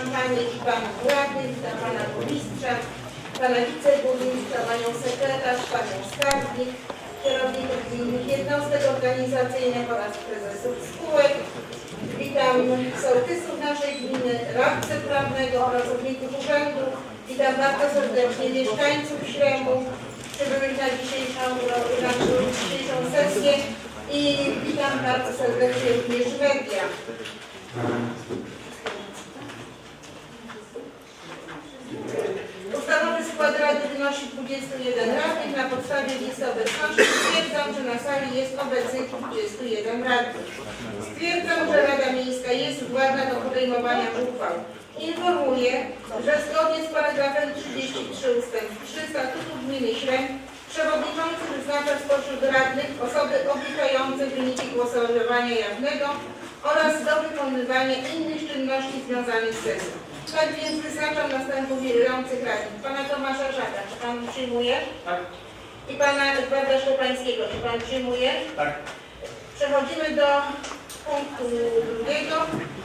Panie i Panów Radnych, witam Pana Burmistrza, Pana Wiceburmistrza, Panią Sekretarz, Panią Skarbnik, kierowników innych jednostek organizacyjnych oraz prezesów spółek. Witam sołtysów naszej gminy, radcę prawnego, pracowników urzędu. Witam bardzo serdecznie mieszkańców Śremu, przybyłych na dzisiejszą, na dzisiejszą sesję i witam bardzo serdecznie również media. 21 radnych. Na podstawie listy obecności stwierdzam, że na sali jest obecnych 21 radnych. Stwierdzam, że Rada Miejska jest władna do podejmowania uchwał. Informuję, że zgodnie z paragrafem 33 ust. 3 Statutu Gminy Śrem przewodniczący wyznacza spośród radnych osoby obliczające wyniki głosowania jawnego oraz do wykonywania innych czynności związanych z sesją. Tak więc wyznaczam następujących radnych. Pana Tomasza Żaka, czy Pan przyjmuje? Tak. I Pana Edwarda Szczepańskiego, czy Pan przyjmuje? Tak. Przechodzimy do punktu drugiego.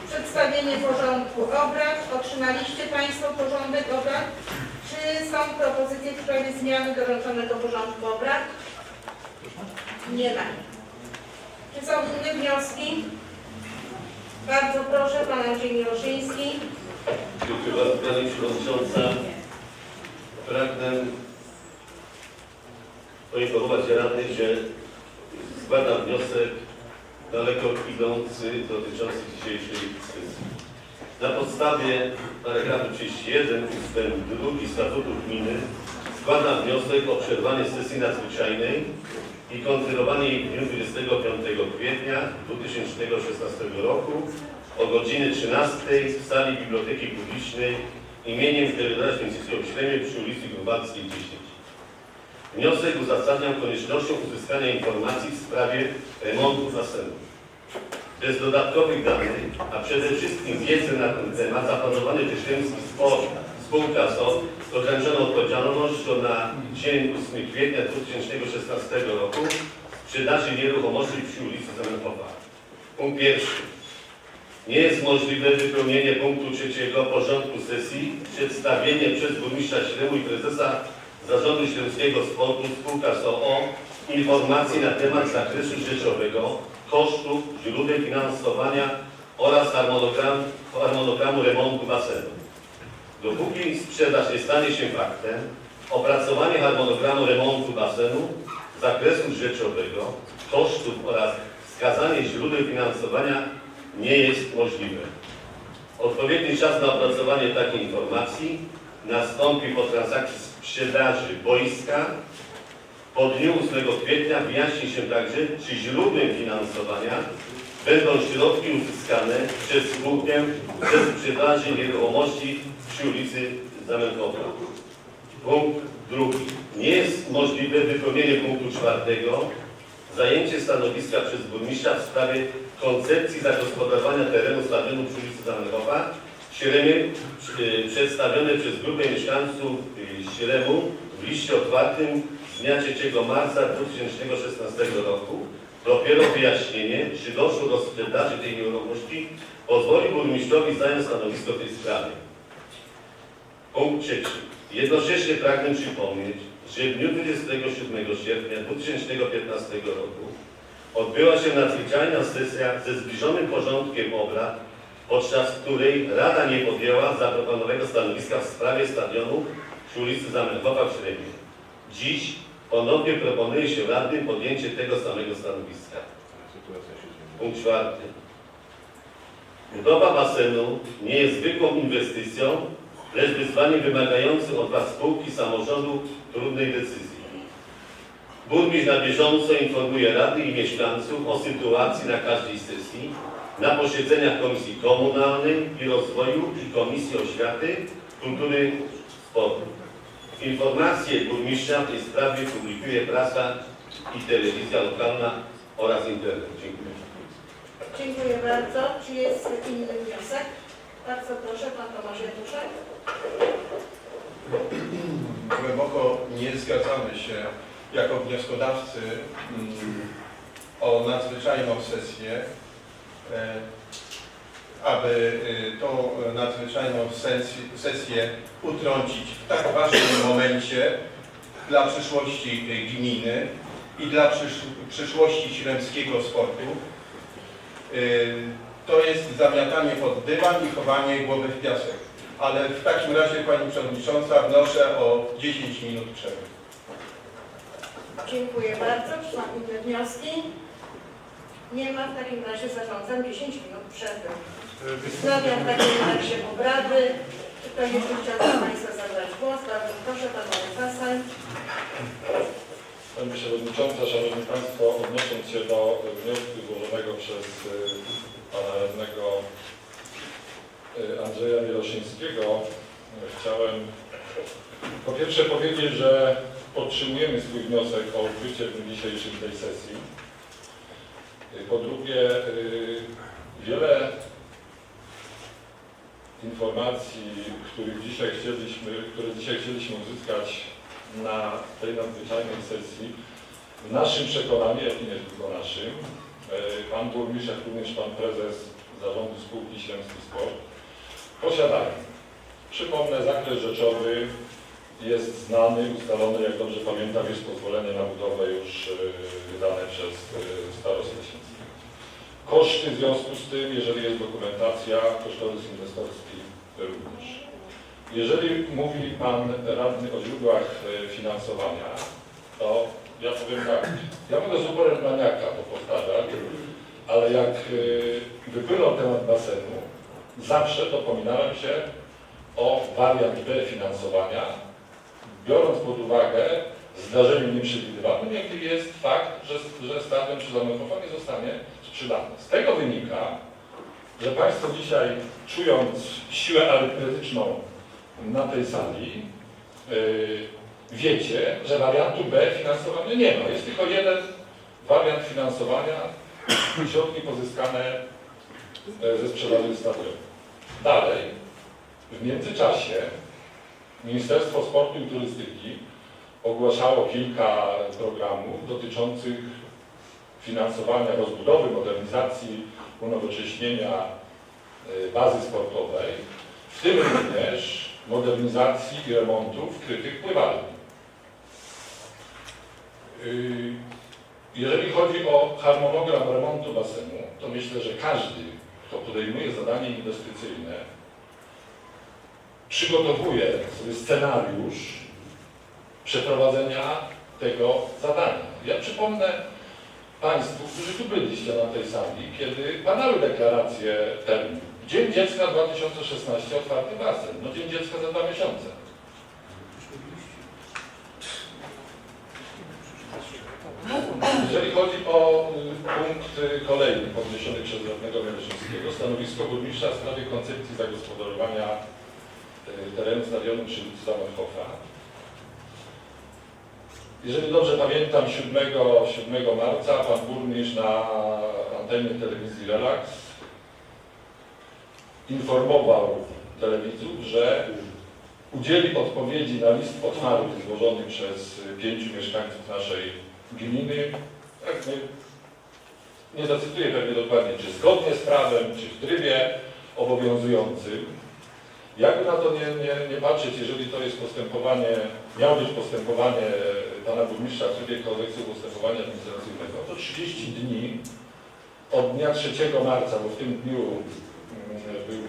Przedstawienie porządku obrad. Otrzymaliście Państwo porządek obrad. Czy są propozycje w sprawie zmiany doręczonego porządku obrad? Nie ma. Czy są inne wnioski? Bardzo proszę, Pan Andrzej Miloszyński. Dziękuję bardzo Pani Przewodnicząca. Pragnę poinformować radnych, że składam wniosek daleko idący dotyczący dzisiejszej sesji. Na podstawie paragrafu 31 ust. 2 Statutu Gminy składam wniosek o przerwanie sesji nadzwyczajnej i kontynuowanie jej w dniu 25 kwietnia 2016 roku o godzinie 13 w sali Biblioteki Publicznej imieniem Terytorialnej Święcickiego w Śremie przy ulicy Grubackiej 10. Wniosek uzasadniam koniecznością uzyskania informacji w sprawie remontu basenu. Bez dodatkowych danych, a przede wszystkim wiedzy na ten temat zaplanowany Tyszymski Sport Spółka SO z ograniczoną odpowiedzialnością na dzień 8 kwietnia 2016 roku sprzedaży nieruchomości przy ulicy Zamenhofa. Punkt pierwszy. Nie jest możliwe wypełnienie punktu trzeciego porządku sesji, przedstawienie przez burmistrza Śremu i prezesa Zarządu Śremskiego Sportu Spółka SOO informacji na temat zakresu rzeczowego, kosztów, źródeł finansowania oraz harmonogram, harmonogramu remontu basenu. Dopóki sprzedaż nie stanie się faktem, opracowanie harmonogramu remontu basenu, zakresu rzeczowego, kosztów oraz wskazanie źródeł finansowania nie jest możliwe. Odpowiedni czas na opracowanie takiej informacji nastąpi po transakcji sprzedaży boiska. Po dniu 8 kwietnia wyjaśni się także, czy źródłem finansowania będą środki uzyskane przez spółkę ze sprzedaży nieruchomości przy ulicy Zamenhofa. Punkt drugi. Nie jest możliwe wypełnienie punktu czwartego zajęcie stanowiska przez burmistrza w sprawie koncepcji zagospodarowania terenu stadionu przy ulicy Zamenhofa Śremie przy- przedstawione przez grupę mieszkańców y, Śremu w liście otwartym z dnia 3 marca 2016 roku. Dopiero wyjaśnienie, czy doszło do sprzedaży tej nieruchomości, pozwoli burmistrzowi zająć stanowisko w tej sprawie. Punkt trzeci. Jednocześnie pragnę przypomnieć, że w dniu 27 sierpnia 2015 roku odbyła się nadzwyczajna sesja ze zbliżonym porządkiem obrad, podczas której Rada nie podjęła zaproponowanego stanowiska w sprawie stadionu przy ulicy Zamenhofa w Śremie. Dziś ponownie proponuje się radnym podjęcie tego samego stanowiska. Punkt czwarty. Budowa basenu nie jest zwykłą inwestycją, lecz wyzwaniem wymagającym od Was spółki samorządu trudnej decyzji. Burmistrz na bieżąco informuje Rady i mieszkańców o sytuacji na każdej sesji, na posiedzeniach Komisji Komunalnej i Rozwoju i Komisji Oświaty, Kultury, Sportu. Informacje burmistrza w tej sprawie publikuje prasa i telewizja lokalna oraz internet. Dziękuję. Dziękuję bardzo. Czy jest inny wniosek? Bardzo proszę, Pan Tomasz Jatuszek. Głęboko nie zgadzamy się jako wnioskodawcy mm, o nadzwyczajną sesję, e, aby y, tą nadzwyczajną sesję, utrącić w tak ważnym momencie dla przyszłości y, gminy i dla przysz, przyszłości śremskiego sportu. Y, To jest zamiatanie pod dywan i chowanie głowy w piasek. Ale w takim razie Pani Przewodnicząca wnoszę o 10 minut przerwy. Dziękuję bardzo. Czy są inne wnioski? Nie ma. W takim razie zarządzam 10 minut przerwy. Wznawiam w takim razie obrady. Czy ktoś jeszcze chciałby Państwa zabrać głos? Bardzo proszę, Pan Hasan. Pani Przewodnicząca, Szanowni Państwo, odnosząc się do wniosku złożonego przez y, Pana Radnego y, Andrzeja Miloszyńskiego, y, chciałem po pierwsze powiedzieć, że podtrzymujemy swój wniosek o odbycie w dzisiejszym tej sesji. Y, Po drugie, y, wiele informacji, których dzisiaj chcieliśmy, które dzisiaj chcieliśmy uzyskać na tej nadzwyczajnej sesji, w naszym przekonaniu, jak i nie tylko naszym, e, pan burmistrz, jak również pan prezes zarządu spółki Ślęski Sport posiadają. Przypomnę, zakres rzeczowy jest znany, ustalony, jak dobrze pamiętam, jest pozwolenie na budowę już e, wydane przez e, starostę Ślęskiego. Koszty w związku z tym, jeżeli jest dokumentacja, kosztorys inwestorski również. Jeżeli mówi Pan Radny o źródłach e, finansowania, to ja powiem tak, ja mogę z uporem maniaka to powtarzać, ale jak wypłynął temat basenu, zawsze dopominałem się o wariant B finansowania, biorąc pod uwagę zdarzenie nieprzewidywalnym, jakim jest fakt, że, że stadion czy zostanie sprzedany. Z tego wynika, że Państwo dzisiaj, czując siłę arytmetyczną na tej sali, yy, wiecie, że wariantu B finansowania nie ma. Jest tylko jeden wariant finansowania, środki pozyskane e, ze sprzedaży stadionu. Dalej, w międzyczasie Ministerstwo Sportu i Turystyki ogłaszało kilka programów dotyczących finansowania rozbudowy, modernizacji, unowocześnienia y, bazy sportowej, w tym również modernizacji i remontów krytych pływalni. Y, Jeżeli chodzi o harmonogram remontu basenu, to myślę, że każdy, kto podejmuje zadanie inwestycyjne, przygotowuje sobie scenariusz przeprowadzenia tego zadania. Ja przypomnę Państwu, którzy tu byliście na tej sali, kiedy padały deklaracje termin. Dzień Dziecka 2016 otwarty basen. No Dzień Dziecka za dwa miesiące. Jeżeli chodzi o y, punkt kolejny podniesiony przez radnego Mierzyńskiego, stanowisko burmistrza w sprawie koncepcji zagospodarowania terenu stadionu przy ulicy. Jeżeli dobrze pamiętam, 7, 7 marca pan burmistrz na antenie telewizji Relax informował telewidzów, że udzieli odpowiedzi na list otwarty złożony przez pięciu mieszkańców naszej gminy. Tak, nie, nie zacytuję pewnie dokładnie, czy zgodnie z prawem, czy w trybie obowiązującym. Jakby na to nie, nie, nie patrzeć, jeżeli to jest postępowanie, miało być postępowanie pana burmistrza w trybie kodeksu postępowania administracyjnego, to 30 dni od dnia 3 marca, bo w tym dniu mm, był,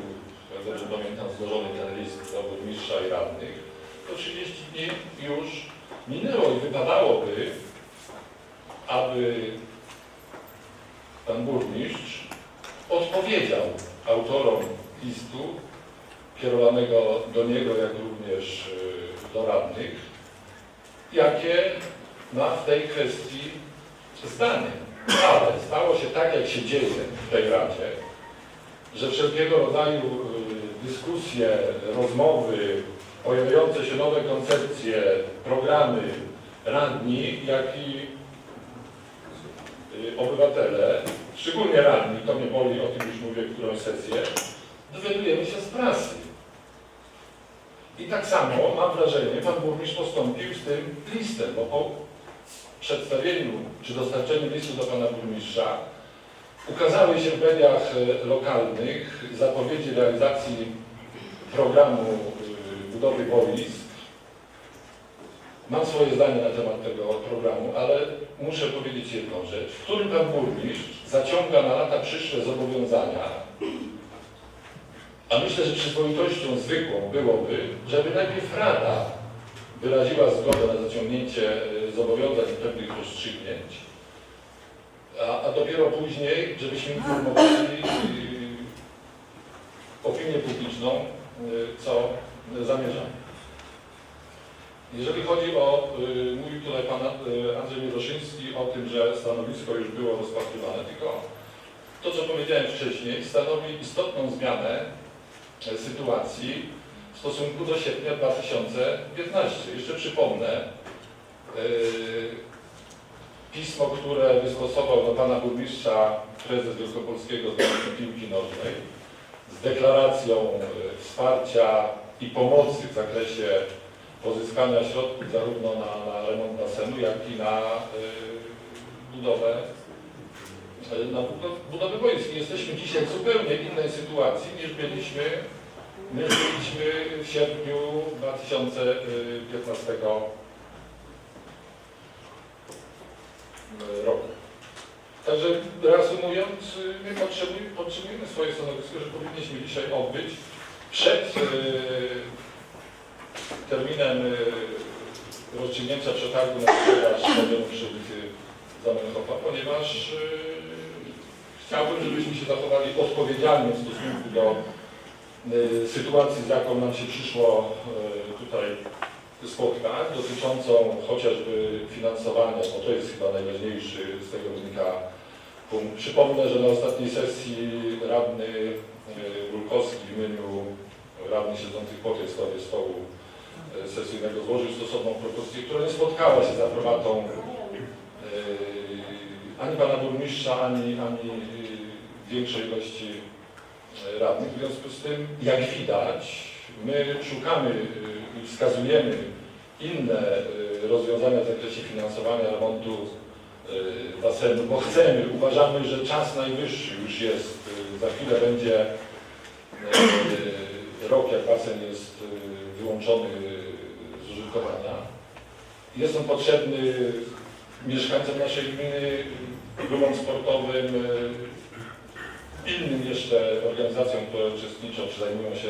jak dobrze pamiętam, złożony ten list do burmistrza i radnych, to 30 dni już minęło i wypadałoby, aby pan burmistrz odpowiedział autorom listu kierowanego do niego, jak również y, do radnych, jakie ma w tej kwestii zdanie. Ale stało się tak, jak się dzieje w tej Radzie, że wszelkiego rodzaju y, dyskusje, rozmowy, pojawiające się nowe koncepcje, programy radni, jak i y, obywatele, szczególnie radni, to mnie boli, o tym już mówię którąś sesję, dowiadujemy się z prasy. I tak samo, mam wrażenie, pan burmistrz postąpił z tym listem, bo po przedstawieniu czy dostarczeniu listu do pana burmistrza ukazały się w mediach e, lokalnych zapowiedzi realizacji programu e, budowy boisk. Mam swoje zdanie na temat tego programu, ale muszę powiedzieć jedną rzecz, w którym pan burmistrz zaciąga na lata przyszłe zobowiązania, a myślę, że przyzwoitością zwykłą byłoby, żeby najpierw Rada wyraziła zgodę na zaciągnięcie e, zobowiązań i pewnych rozstrzygnięć, a, a dopiero później, żebyśmy informowali e, opinię publiczną, e, co zamierzamy. Jeżeli chodzi o, y, mówił tutaj pan y, Andrzej Mieroszyński o tym, że stanowisko już było rozpatrywane, tylko to, co powiedziałem wcześniej, stanowi istotną zmianę sytuacji w stosunku do sierpnia 2015. Jeszcze przypomnę, y, pismo, które wystosował do pana burmistrza prezes Wielkopolskiego Związku Piłki Nożnej z deklaracją y, wsparcia i pomocy w zakresie pozyskania środków zarówno na, na remont basenu, jak i na budowę na budo- budowę boisk. I Jesteśmy dzisiaj w zupełnie innej sytuacji niż byliśmy, niż byliśmy w sierpniu 2015 roku. Także reasumując, y, my potrzebujemy, potrzebujemy swoje stanowisko, że powinniśmy dzisiaj odbyć przed y, terminem y, rozstrzygnięcia przetargu na sprzedaż stadionu przy ponieważ chciałbym, żebyśmy się zachowali odpowiedzialnie w stosunku do y, sytuacji, z jaką nam się przyszło y, tutaj spotkać, dotyczącą chociażby finansowania, bo to jest chyba najważniejszy z tego wynika punkt. Przypomnę, że na ostatniej sesji radny y, w imieniu radnych siedzących po tej stronie stołu e, sesyjnego złożył stosowną propozycję, która nie spotkała się z aprobatą ani pana burmistrza, ani, ani e, większej ilości e, radnych. W związku z tym, jak widać, my szukamy e, i wskazujemy inne rozwiązania w zakresie finansowania remontu basenu, bo chcemy, uważamy, że czas najwyższy już jest. Za chwilę będzie rok, jak basen jest y, wyłączony z użytkowania. Jest on potrzebny mieszkańcom naszej gminy, klubom sportowym, y, innym jeszcze organizacjom, które uczestniczą czy zajmują się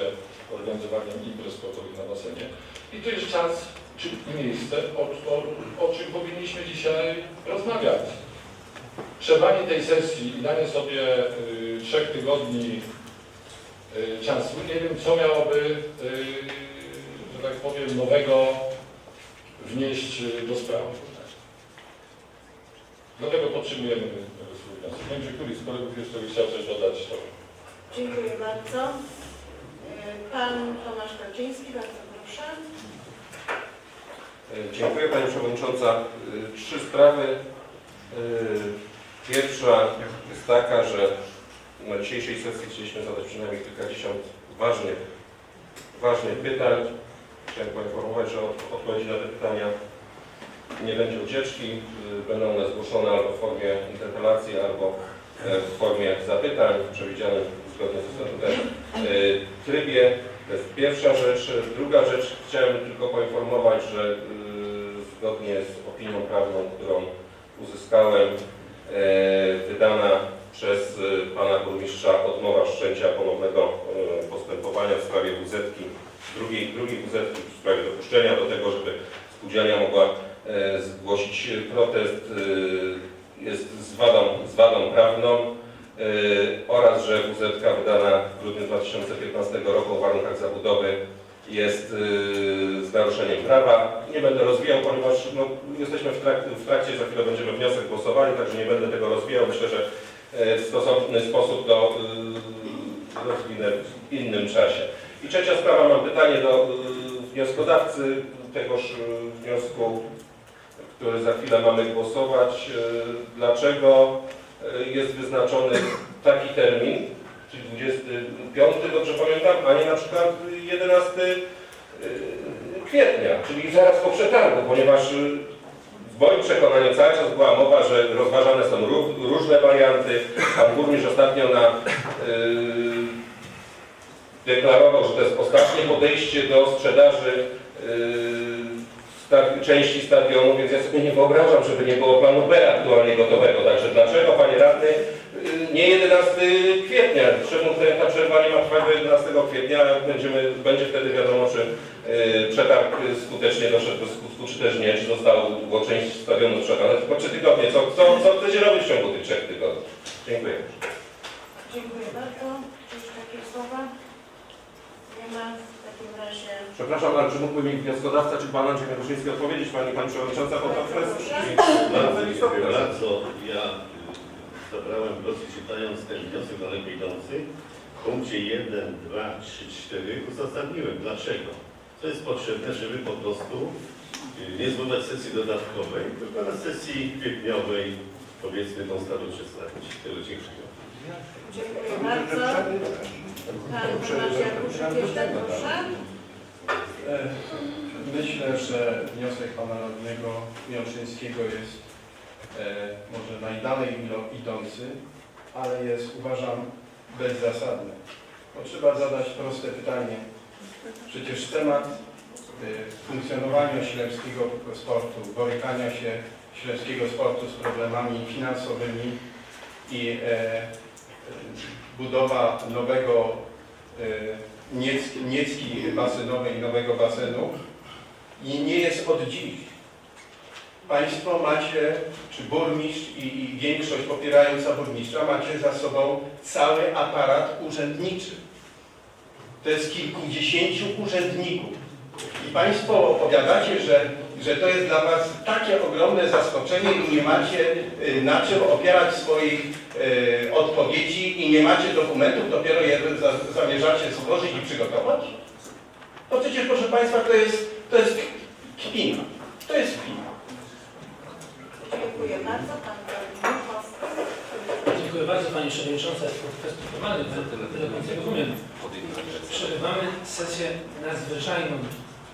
organizowaniem imprez sportowych na basenie. I to jest czas czy miejsce, o, o, o czym powinniśmy dzisiaj rozmawiać. Przerwanie tej sesji i danie sobie y, trzech tygodni y, czasu. Nie wiem, co miałoby, y, że tak powiem, nowego wnieść y, do sprawy. Dlatego podtrzymujemy y, swój wniosek. Nie wiem, czy któryś z kolegów jeszcze by chciał coś dodać. To... Dziękuję bardzo. Pan Tomasz Kaczyński, bardzo proszę. E, Dziękuję Pani Przewodnicząca. E, Trzy sprawy. E, Pierwsza jest taka, że na dzisiejszej sesji chcieliśmy zadać przynajmniej kilkadziesiąt ważnych, ważnych pytań. Chciałem poinformować, że od- odpowiedzi na te pytania nie będzie ucieczki. E, Będą one zgłoszone albo w formie interpelacji, albo e, w formie zapytań przewidzianym zgodnie ze statutem e, trybie. To jest pierwsza rzecz. Druga rzecz, chciałem tylko poinformować, że y, zgodnie z opinią prawną, którą uzyskałem, e, wydana przez y, pana burmistrza odmowa wszczęcia ponownego y, postępowania w sprawie WZ, drugiej, drugiej WZ w sprawie dopuszczenia do tego, żeby spółdzielnia mogła zgłosić protest, y, jest z wadą, z wadą prawną. Y, oraz że WZ wydana w grudniu 2015 roku o warunkach zabudowy jest z naruszeniem prawa. Nie będę rozwijał, ponieważ no, jesteśmy w trakcie, w trakcie, za chwilę będziemy wniosek głosowali, także nie będę tego rozwijał. Myślę, że e, w stosowny sposób y, rozwinę w innym czasie. I trzecia sprawa, mam pytanie do wnioskodawcy tegoż wniosku, który za chwilę mamy głosować. Y, Dlaczego y, jest wyznaczony taki termin, czyli 25, dobrze pamiętam, a nie na przykład 11 y, kwietnia, czyli zaraz po przetargu, ponieważ W moim przekonaniu cały czas była mowa, że rozważane są ró- różne warianty. Pan burmistrz ostatnio na, yy, deklarował, że to jest ostatnie podejście do sprzedaży yy, sta- części stadionu, więc ja sobie nie wyobrażam, żeby nie było planu B aktualnie gotowego. Także dlaczego, panie radny, yy, nie 11 kwietnia? Czemu ta- przerwa nie ma trwać do 11 kwietnia? Będziemy, będzie wtedy wiadomo, czy yy, przetarg skutecznie doszedł do skutku, czy też nie, czy zostało część stadionu sprzedane. Tylko trzy tygodnie. Co, co, co chcecie robić w ciągu tych trzech tygodni? Dziękuję. Dziękuję bardzo. Czy jakieś słowa? Nie ma. Takim razie Przepraszam, ale czy mógłby mi wnioskodawca, czy pan Andrzej Mieruszyński odpowiedzieć, pani, pani przewodnicząca, bo to proszę. Bardzo. Ja y, zabrałem głos czytając ten wniosek daleko idący, w punkcie 1, 2, 3, 4 uzasadniłem dlaczego. To jest potrzebne, żeby po prostu y, nie zwołać sesji dodatkowej, tylko na sesji kwietniowej powiedzmy tą sprawę przedstawić. Tyle dziękuję. Dziękuję bardzo. Pan Tomasz. E, Myślę, że wniosek pana radnego Miączyńskiego jest e, może najdalej idący, ale jest uważam bezzasadny. Bo trzeba zadać proste pytanie. Przecież temat e, funkcjonowania ślęskiego sportu, borykania się ślęskiego sportu z problemami finansowymi i e, budowa nowego e, Niecki, basenowej nowego basenu i nie jest od dziś. Państwo macie, czy burmistrz i, i większość popierająca burmistrza, macie za sobą cały aparat urzędniczy. To jest kilkudziesięciu urzędników. I Państwo opowiadacie, że, że to jest dla Was takie ogromne zaskoczenie i nie macie y, na czym opierać swoich y, odpowiedzi i nie macie dokumentów, dopiero je za- zamierzacie złożyć i przygotować? No przecież, proszę Państwa, to jest, to jest kpina. To jest kpina. Dziękuję bardzo. Pan. Dziękuję bardzo Pani Przewodnicząca. Jest to kwestia formalna, tyle rozumiem. Przerywamy sesję nadzwyczajną,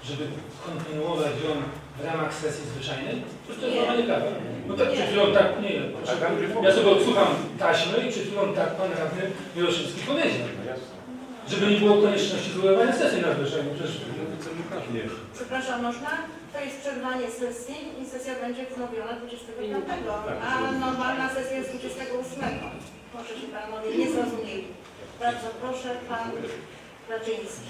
żeby kontynuować ją w ramach sesji zwyczajnej. To jest Nie. złamanie prawa. No tak przed chwilą tak, nie, ja sobie odsłucham taśmę i przed chwilą tak Pan Radny Miłoszewski powiedział. Żeby nie było konieczności zwoływania sesji nadzwyczajnej. Przecież Przepraszam, można? To jest przerwanie sesji i sesja będzie wznowiona 25, a normalna sesja jest 28. Może się Panowie nie zrozumieli. Bardzo proszę, Pan Raczyński.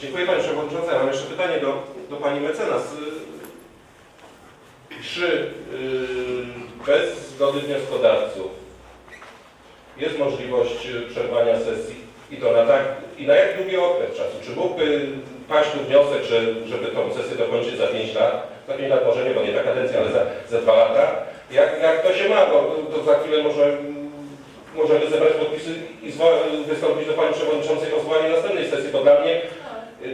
Dziękuję Pani Przewodnicząca. Ja mam jeszcze pytanie do, do Pani mecenas. Czy y, bez zgody wnioskodawców jest możliwość y, przerwania sesji i to na tak, i na jak długi okres czasu? Czy mógłby paść tu wniosek, że, żeby tą sesję dokończyć za 5 lat? Za 5 lat może nie, bo nie ta kadencja, ale za, za 2 lata? Jak, jak to się ma? Bo to za chwilę może możemy zebrać podpisy i wystąpić do Pani Przewodniczącej o zwołanie następnej sesji, bo dla mnie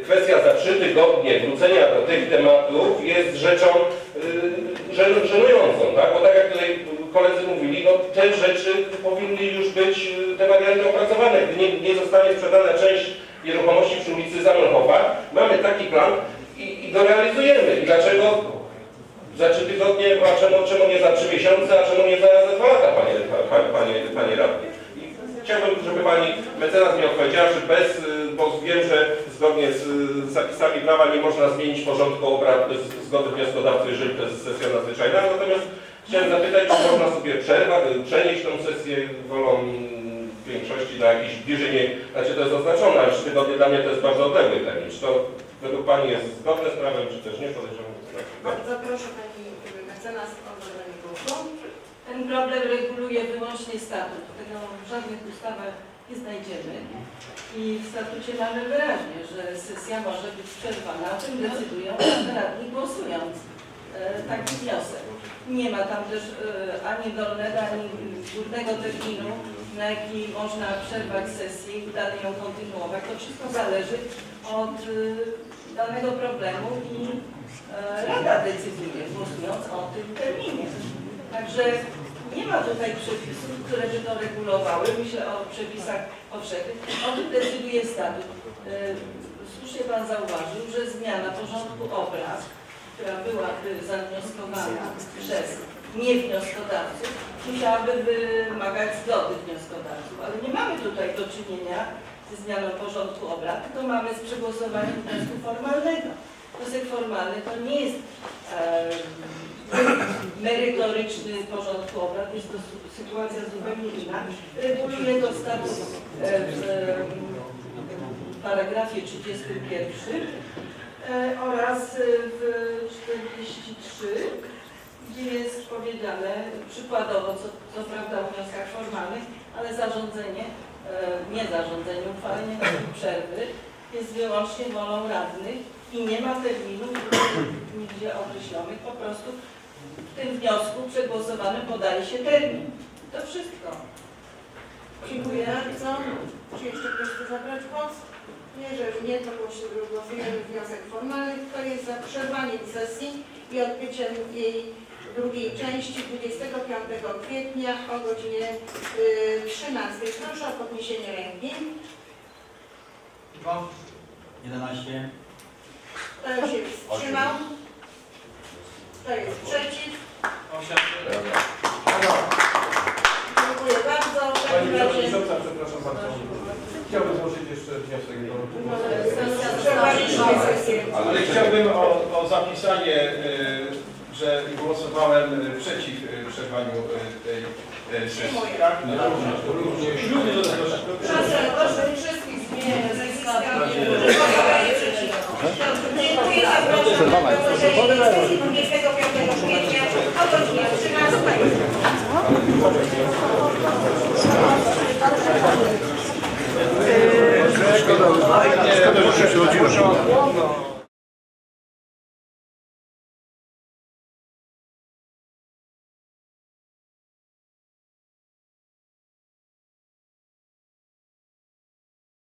kwestia za trzy tygodnie wrócenia do tych tematów jest rzeczą y, żen- żenującą, tak? Bo tak jak tutaj koledzy mówili, no te rzeczy powinny już być, y, te warianty opracowane. Gdy nie, nie zostanie sprzedana część nieruchomości przy ulicy Zamenhofa, mamy taki plan i, i go realizujemy. I dlaczego za trzy tygodnie, a czemu, czemu nie za trzy miesiące, a czemu nie za, za dwa lata, panie, pa, panie, panie radny? I chciałbym, żeby pani mecenas mi odpowiedziała, czy bez, y, bo wiem, że zgodnie z y, zapisami prawa nie można zmienić porządku obrad bez zgody wnioskodawcy, jeżeli to jest sesja nadzwyczajna. Natomiast chciałem zapytać, czy można sobie przerwać, y, przenieść tą sesję wolą większości na jakiś bliżej, nie, znaczy to jest oznaczone, ale trzy tygodnie dla mnie to jest bardzo odległy termin. Czy to według pani jest zgodne z prawem, czy też nie? Podejrzewam, tak. Bardzo proszę Pani Mecenas o zabranie głosu. Ten problem reguluje wyłącznie statut. Tego w żadnych ustawach nie znajdziemy. I w statucie mamy wyraźnie, że sesja może być przerwana. O tym decydują radni głosując. E, taki wniosek. Nie ma tam też e, ani dolnego, ani górnego terminu, na jaki można przerwać sesję i dalej ją kontynuować. To wszystko zależy od e, danego problemu i Rada decyduje, głosując o tym terminie. Także nie ma tutaj przepisów, które by to regulowały. Myślę o przepisach powszechnych. O tym decyduje statut. E, Słusznie Pan zauważył, że zmiana porządku obrad która byłaby zawnioskowana przez niewnioskodawców, musiałaby wymagać zgody wnioskodawców. Ale nie mamy tutaj do czynienia ze zmianą porządku obrad, tylko mamy z przegłosowaniem wniosku formalnego. Wniosek formalny to nie jest e, merytoryczny porządku obrad, jest to sy- sytuacja zupełnie inna. Reguluje to statut e, w e, paragrafie 31 e, oraz w 43, gdzie jest powiedziane przykładowo, co, co prawda o wnioskach formalnych, ale zarządzenie, nie zarządzenie, uchwalenie przerwy jest wyłącznie wolą radnych i nie ma terminów nigdzie określonych, po prostu w tym wniosku przegłosowanym podaje się termin. To wszystko. Dziękuję bardzo. Czy jeszcze ktoś chce zabrać głos? Jeżeli nie, to głosujemy wniosek formalny. Kto jest za przerwaniem sesji i odbyciem jej drugiej części 25 kwietnia o godzinie y, 13. Proszę o podniesienie ręki. 11. Kto się wstrzymał? Kto jest przeciw? Dziękuję bardzo. W Pani takim razie Przewodnicząca, przepraszam bardzo. Chciałbym złożyć jeszcze wniosek do przerwaliśmy sesję. Ale chciałbym o, o zapisanie, y, że głosowałem y, przeciw y, przerwaniu y, tej y, sesji. Przyjmuję. Tak? No, również. Proszę, proszę wszystkich zmieniać nazwiska. Głosowanie przeciwko. Dziękuję za proszę. Przerwana sesji 25 kwietnia o godzinie 13. Szkoda, że się